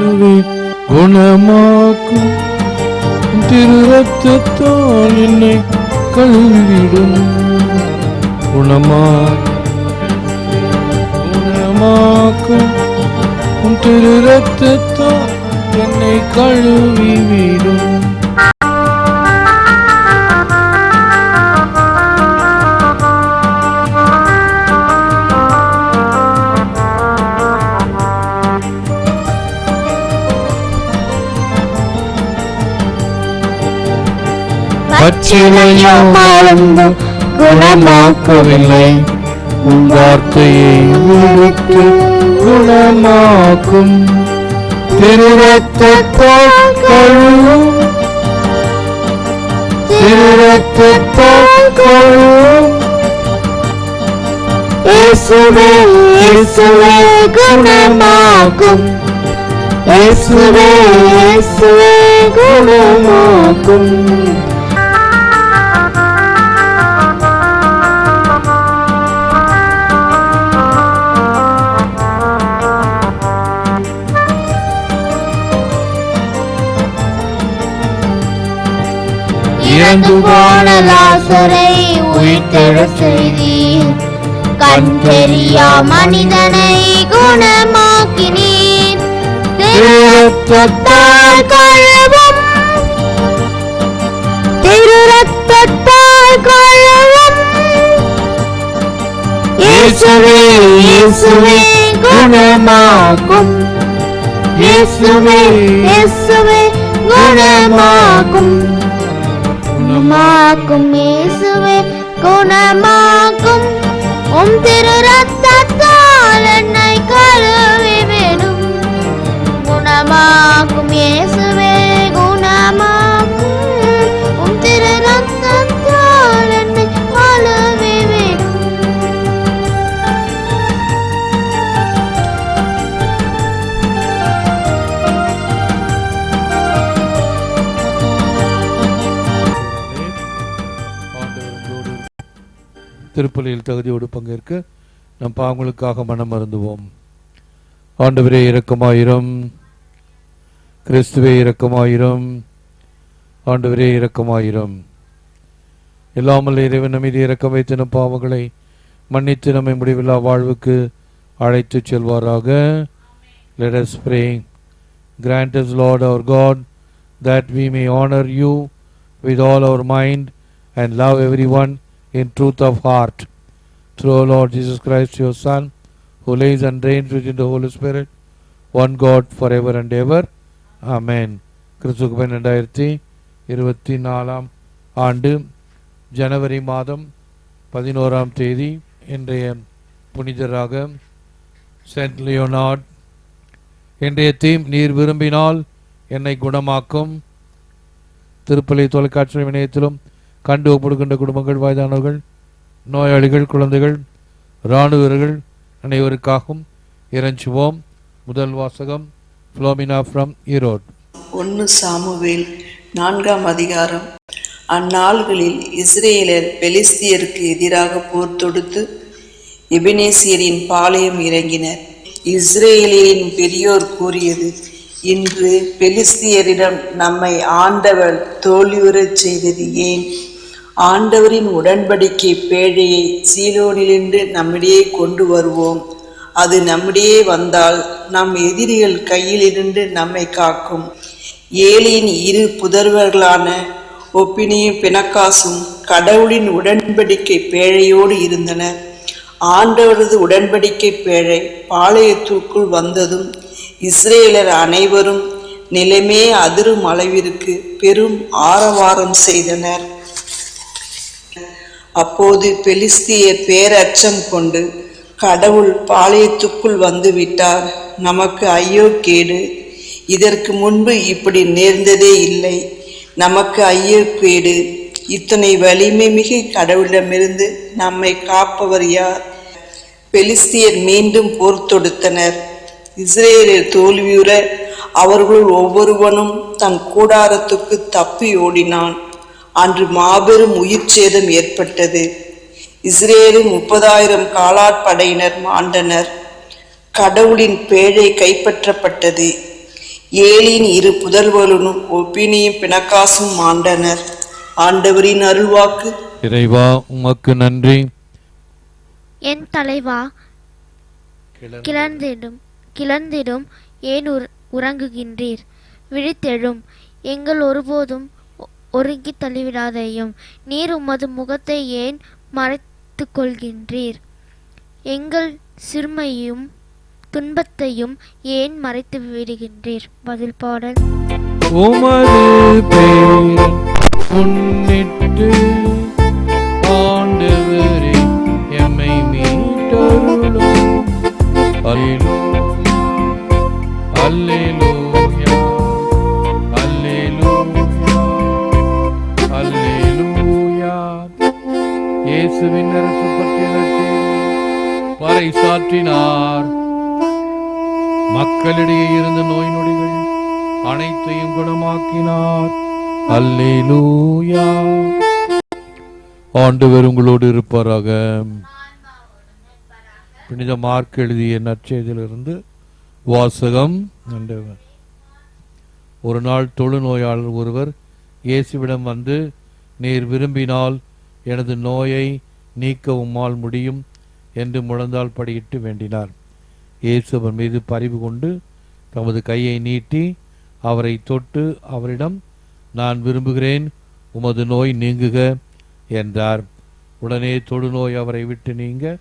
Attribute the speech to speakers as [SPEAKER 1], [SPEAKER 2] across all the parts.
[SPEAKER 1] இயேசுவே குணமாக்கும். திரு ரத்தத்தால் என்னை கழுவிடும். குணமாக்கும் குணமாக்கும். உன் திரு ரத்தத்தால் என்னை கழுவிவிடும். பச்சிலையோ மறந்து குணமாக்கவில்லை. உன் வார்த்தையை விடுத்து குணமாக்கும் திருரத்தால் கழுவும். திருரத்தால் கழுவும்.
[SPEAKER 2] இயேசுவே இயேசுவே குணமாக்கும். இயேசுவே இயேசுவே குணமாக்கும்.
[SPEAKER 1] இறந்து
[SPEAKER 2] போன லாசரை உயிர்த்தெழ செய்தீர். கண் தெரியா மனிதனை குணமாக்கினீர். திருரத்தத்தால் கழுவும். திருரத்தத்தால் கழுவும். இயேசுவே இயேசுவே குணமாக்கும். இயேசுவே இயேசுவே குணமாக்கும். குணமாக்கும் இயேசுவே குணமாக்கும். உம் திரு
[SPEAKER 1] திருப்பலியில் தகுதியோடு பங்கேற்க நம் பாவங்களுக்காக மனம் மருந்துவோம் ஆண்டவரே இரக்கமாயிரம். கிறிஸ்துவே இரக்கமாயிரம். ஆண்டவரே இரக்கமாயிரம். இல்லாமல் இறைவன் நம்மீது இரக்கம் வைத்து நம் பாவங்களை மன்னித்து நம்மை முடிவில்லா வாழ்வுக்கு அழைத்து செல்வாராக. Let us pray. Grant us lord our god that we may honor you with all our mind and love everyone in truth of heart. Through our Lord Jesus Christ, your Son, who lives and reigns within the Holy Spirit, one God forever and ever. Amen. கிறிஸ்துக்கு ரெண்டாயிரத்தி இருபத்தி நாலாம் ஆண்டு ஜனவரி மாதம் பதினோராம் தேதி இன்றைய புனிதராக சென்ட் லியோனார்ட் இன்றைய தீம் நீர் விரும்பினால் என்னை குணமாக்கும் திருப்பலி தொலைக்காட்சி இணையத்திலும் கண்டு ஒப்படுகின்ற குடும்பங்கள் வயதானவர்கள் நோயாளிகள் குழந்தைகள் இராணுவ வீரர்கள் அனைவருக்காகவும் இறைஞ்சுவோம். முதல் வாசகம் ஃப்ளோமினா ஃப்ரம் ஈரோட்
[SPEAKER 3] ஒன்று சாமுவேல் நான்காம் அதிகாரம். அந்நாள்களில் இஸ்ரேலர் பெலிஸ்தியருக்கு எதிராக போர் தொடுத்து எபினேசியரின் பாளையம் இறங்கினர். இஸ்ரேலின் பெரியோர் கூறியது இன்று பெலிஸ்தியரிடம் நம்மை ஆண்டவர் தோல்வியுறச் செய்தது ஏன்? ஆண்டவரின் உடன்படிக்கை பேழையை சீலோனிலிருந்து நம்மிடையே கொண்டு வருவோம். அது நம்மிடையே வந்தால் நம் எதிரிகள் கையிலிருந்து நம்மை காக்கும். ஏலியின் இரு புதர்வர்களான ஒப்பினியும் பிணக்காசும் கடவுளின் உடன்படிக்கை பேழையோடு இருந்தனர் ஆண்டவரது உடன்படிக்கை பேழை பாளையத்திற்குள் வந்ததும் இஸ்ரேலர் அனைவரும் நிலைமே அதிரும் அளவிற்கு பெரும் ஆரவாரம் செய்தனர். அப்போது பெலிஸ்திய பேரச்சம் கொண்டு கடவுள் பாளையத்துக்குள் வந்து விட்டார். நமக்கு ஐயோ கேடு. இதற்கு முன்பு இப்படி நேர்ந்ததே இல்லை. நமக்கு ஐயோ கேடு. இத்தனை வலிமை மிகு கடவுளிடமிருந்து நம்மை காப்பவர் யார்? பெலிஸ்தியர் மீண்டும் போர் தொடுத்தனர். இஸ்ரேலில் தோல்வியுற அவர்களுள் ஒவ்வொருவனும் தன் கூடாரத்துக்கு தப்பி ஓடினான். அன்று மாபெரும் உயிர் சேதம் ஏற்பட்டது. இஸ்ரேலின் முப்பதாயிரம் காலாட்படையினர் மாண்டனர். கடவுளின் பேழை கைப்பற்றப்பட்டது. ஏலின் இரு புதல்வர்களும் ஒப்பினியும் பிணக்காசும் மாண்டனர். ஆண்டவரின் அருள்வாக்கு.
[SPEAKER 1] இறைவா உமக்கு நன்றி.
[SPEAKER 2] என் தலைவா கிளர்ந்திடும் கிளர்ந்திடும் ஏன் உற உறங்குகின்றீர்? விழித்தெழும். எங்கள் ஒருபோதும் ஒருங்கி ஒருங்கித் நீர் உமது முகத்தை ஏன் மறைத்து கொள்கின்றீர் எங்கள் சிறுமையும் துன்பத்தையும் ஏன் மறைத்து விடுகின்றீர் பதில் பாடல்.
[SPEAKER 1] உமது பேர் முன்னிட்டு அனைத்தையும் குணமாக்கினார். அல்லேலூயா. ஆண்டவர் உங்களோடு இருப்பாராக. புனித மார்க் எழுதிய நற்செய்தியிலிருந்து வாசகம். ஒரு நாள் தொழுநோயாளர் ஒருவர் இயேசுவிடம் வந்து நீர் விரும்பினால் எனது நோயை நீக்க உம்மால் முடியும் என்று முழந்தால் படியிட்டு வேண்டினார். இயேசு அவர் மீது பரிவு கொண்டு தமது கையை நீட்டி அவரை தொட்டு அவரிடம் நான் விரும்புகிறேன் உமது நோய் நீங்குக என்றார். உடனே தொடுநோய் அவரை விட்டு நீங்க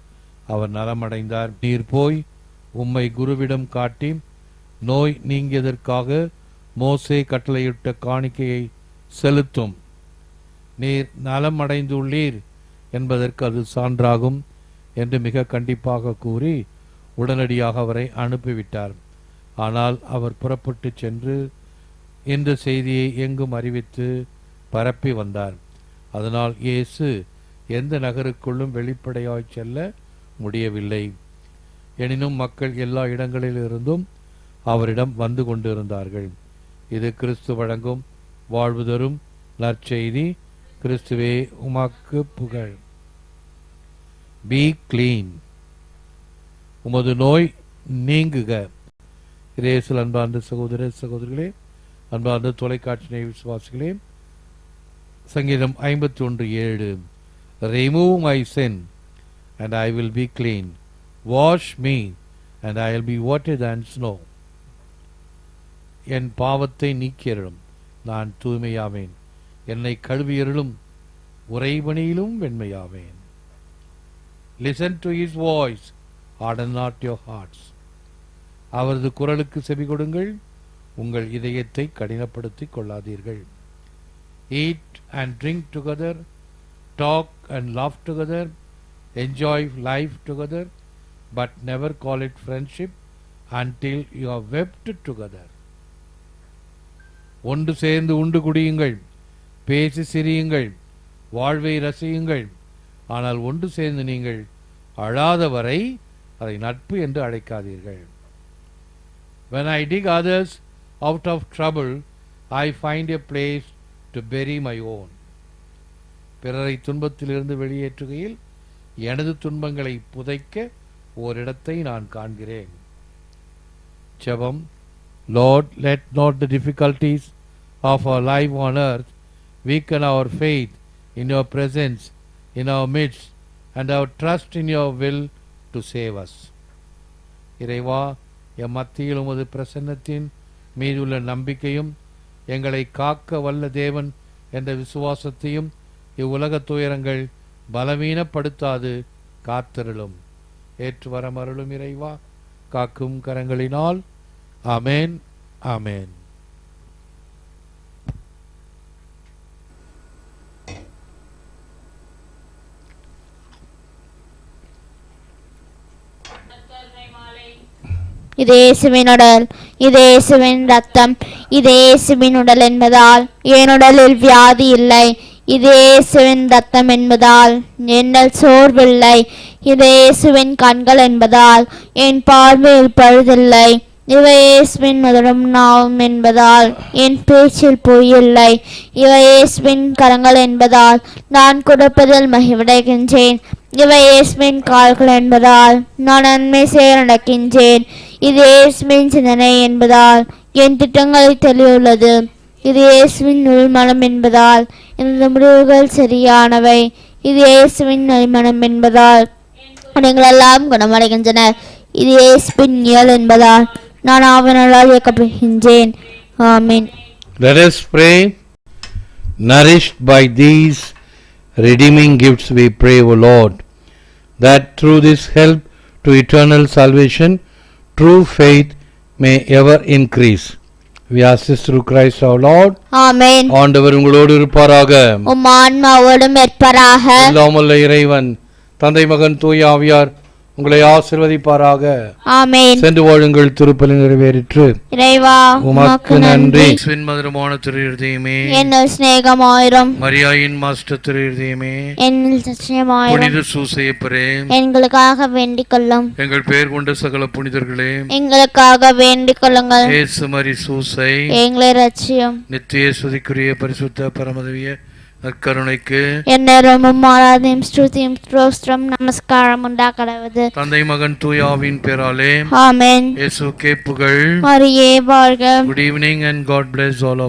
[SPEAKER 1] அவர் நலமடைந்தார். நீர் போய் உம்மை குருவிடம் காட்டி நோய் நீங்கியதற்காக மோசே கட்டளையிட்ட காணிக்கையை செலுத்தும். நீர் நலமடைந்துள்ளீர் என்பதற்கு அது சான்றாகும் என்று மிக கண்டிப்பாக கூறி உடனடியாக அவரை அனுப்பிவிட்டார். ஆனால் அவர் புறப்பட்டு சென்று இந்த செய்தியை எங்கும் அறிவித்து பரப்பி வந்தார். அதனால் இயேசு எந்த நகருக்குள்ளும் வெளிப்படையாய் செல்ல முடியவில்லை. எனினும் மக்கள் எல்லா இடங்களிலிருந்தும் அவரிடம் வந்து கொண்டிருந்தார்கள். இது கிறிஸ்து வழங்கும் வாழ்வு தரும் நற்செய்தி. கிறிஸ்துவே உமாக்கு புகழ். பி க்ளீன் உமது நோய் நீங்குக. இரேசில் அன்பார்ந்த சகோதர சகோதரிகளே அன்பார்ந்த தொலைக்காட்சி விசுவாசிகளே சங்கீதம் ஐம்பத்தி ஒன்று ஏழு remove my sin and I will be clean wash me and I will be water and snow என் பாவத்தை நீக்கியருளும். நான் தூய்மையாவேன். என்னை கழுவியருளும். உறைபணியிலும் வெண்மையாவேன். Listen to his voice harden not your hearts அவரது குரலுக்கு செவி கொடுங்கள். உங்கள் இதயத்தை கடினப்படுத்திக் கொள்ளாதீர்கள். Eat and drink together talk and laugh together enjoy life together but never call it friendship until you are webbed together ஒன்று சேர்ந்து உண்டு குடியுங்கள் பேசி சிரியுங்கள் வாழ்வை ரசியுங்கள். ஆனால் ஒன்று சேர்ந்து நீங்கள் அழாத வரை அதை நட்பு என்று அழைக்காதீர்கள். When I dig others out of trouble, I find a place to bury my own. பிறரை துன்பத்திலிருந்து வெளியேற்றுகையில் எனது துன்பங்களை புதைக்க ஓரிடத்தை நான் காண்கிறேன் செபம் Lord let not the difficulties of our life on earth weaken our faith in your presence in our midst and our trust in your will to save us இறைவா எம் மத்தியில் உமது பிரசன்னத்தின் மீதுள்ள நம்பிக்கையும் எங்களை காக்க வல்ல தேவன் என்ற விசுவாசத்தையும் இவ்வுலக துயரங்கள் பலவீனப்படுத்தாது காத்தருளும். ஏற்று வர மருளும் இறைவா காக்கும் கரங்களினால். அமேன் அமேன்
[SPEAKER 2] இது இயேசுவின் உடல் இது இயேசுவின் ரத்தம் இது இயேசுவின் உடல் என்பதால் என் உடலில் வியாதி இல்லை. இது இயேசுவின் ரத்தம் என்பதால் என்னல் சோர்வில்லை. இது இயேசுவின் கண்கள் என்பதால் என் பார்வையில் பழுதில்லை. இவை இயேசுவின் முதலும் நாவும் என்பதால் என் பேச்சில் பொய்யில்லை. இவை இயேசுவின் கரங்கள் என்பதால் நான் கொடுப்பதில் மகிழ்வடைகின்றேன். இவை இயேசுவின் கால்கள் என்பதால் நான் நன்மை செய்ய நடக்கின்றேன். இது இயேசுவின் சிந்தனை என்பதால் என் திட்டங்களை தெளிவுள்ளது. இது இயேசுவின் உள்மனம் என்பதால் எனது முடிவுகள் சரியானவை. இது இயேசுவின் நல்மனம் என்பதால் எல்லாம் குணமடைகின்றனர். இது இயேசுவின் இயல் என்பதால் நான் ஆவணலால் இயக்கப்படுகின்றேன். ஆமீன்.
[SPEAKER 1] Let us pray. Nourished by these redeeming gifts, we pray, O Lord, that through this help to eternal salvation, true faith may ever increase. We ask this through Christ our Lord.
[SPEAKER 2] ஆமேன்
[SPEAKER 1] ஆண்டவர் உங்களோடு இருப்பாராக
[SPEAKER 2] உம் ஆன்மாவோடும் ஏற்பராக
[SPEAKER 1] எல்லாமல்ல இறைவன் தந்தை மகன் தூய ஆவியார் உங்களை ஆசிர்வதிப்பாராக.
[SPEAKER 2] ஆமேன்.
[SPEAKER 1] சென்று வாழுங்கள் திருப்பலி நிறைவேறிற்று.
[SPEAKER 2] இறைவா
[SPEAKER 1] உமக்கு நன்றி. மதுரமான திரு இருதயமே
[SPEAKER 2] என்னில் சிநேகமாயிரும்.
[SPEAKER 1] மரியாயின் மாஸ்டர் திரு இருதயமே
[SPEAKER 2] என்னில் சச்சயமாயிரும்
[SPEAKER 1] புனித சூசையப்பரே.
[SPEAKER 2] எங்களுக்காக வேண்டிக் கொள்ளும்.
[SPEAKER 1] எங்கள் பெயர் கொண்ட சகல புனிதர்களே.
[SPEAKER 2] எங்களுக்காக வேண்டிக் கொள்ளுங்கள்.
[SPEAKER 1] ஏசு மரி சூசை.
[SPEAKER 2] எங்களை ரட்சியும்
[SPEAKER 1] நித்திய சுதிக்குரிய பரிசுத்த பரமதவிய நற்கருணைக்கு
[SPEAKER 2] என்னரும் ஆராதனையும் ஸ்ருதியும் ஸ்தோத்திரம் நமஸ்காரம் உண்டாக்கடவது
[SPEAKER 1] தந்தை மகன் தூய ஆவியின் பேராலே
[SPEAKER 2] ஆமென்.
[SPEAKER 1] இயேசுக்கே புகழ்.
[SPEAKER 2] மரியே வாழ்க.
[SPEAKER 1] Good evening and God bless all of